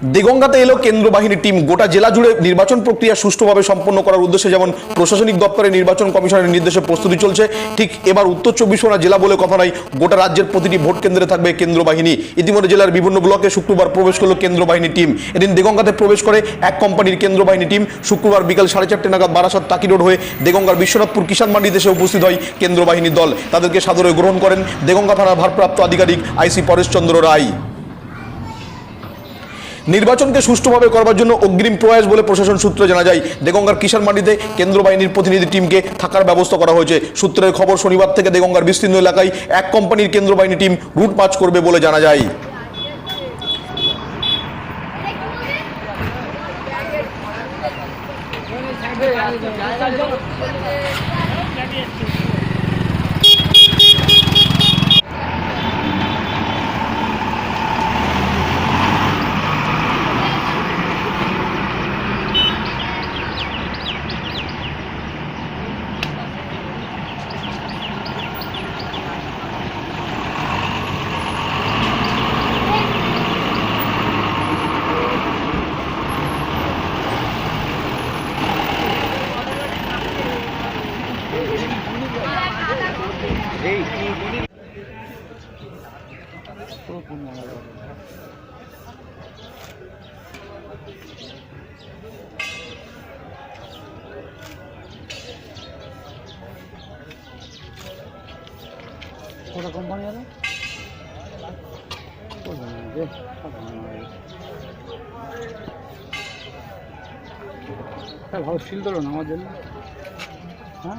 দিগঙ্গাতে এলো কেন্দ্র বাহিনীর টিম। গোটা জেলা জুড়ে নির্বাচন প্রক্রিয়া সুষ্ঠুভাবে সম্পন্ন করার উদ্দেশ্যে যেমন প্রশাসনিক দপ্তরে নির্বাচন কমিশনের নির্দেশে প্রস্তুতি চলছে, ঠিক এবার উত্তর চব্বিশ পরগনা জেলা বলে কথা নয় গোটা রাজ্যের প্রতিটি ভোট কেন্দ্রে থাকবে কেন্দ্র বাহিনী। ইতিমধ্যে জেলার বিভিন্ন ব্লকে শুক্রবার প্রবেশ করল কেন্দ্র বাহিনী টিম। এদিন দিগঙ্গাতে প্রবেশ করে এক কোম্পানির কেন্দ্র বাহিনী টিম। শুক্রবার বিকাল সাড়ে চারটে নাগাদ বারাসাত তাকি রোড হয়ে দেগঙ্গার বিশ্বনাথপুর কিষাণ মান্ডিতে এসে উপস্থিত হয় কেন্দ্র বাহিনীর দল। তাদেরকে সাদরে গ্রহণ করেন দেগঙ্গা থানার ভারপ্রাপ্ত আধিকারিক আইসি পরেশচন্দ্র রায়। নির্বাচনকে সুষ্ঠুভাবে করবার জন্য অগ্রিম প্রয়াস বলে প্রশাসন সূত্রে জানা যায়। দেগঙ্গার কিষাণ মান্ডিতে কেন্দ্র বাহিনীর প্রতিনিধি টিমকে থাকার ব্যবস্থা করা হয়েছে। সূত্রের খবর, শনিবার থেকে দেগঙ্গার বিস্তীর্ণ এলাকায় এক কোম্পানির কেন্দ্র বাহিনী টিম রুট মার্চ করবে বলে জানা যায়। কোটা কোম্পানি আছে ভালো সিল তোলো না আমার জন্য। হ্যাঁ?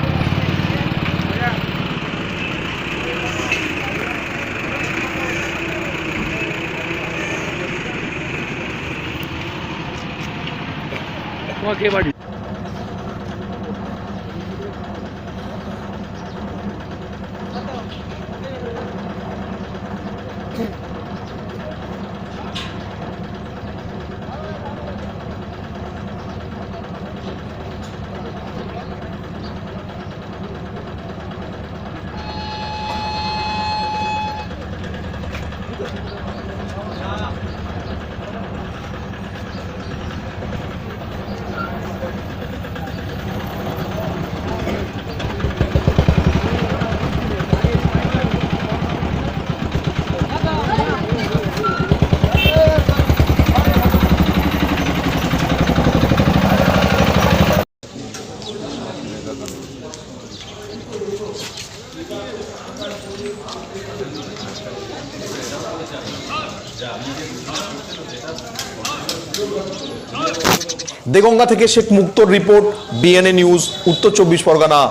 কে বাড়ি দেগঙ্গা থেকে Sheikh Mukhtar report BNA news Uttar Chabbish Pargana.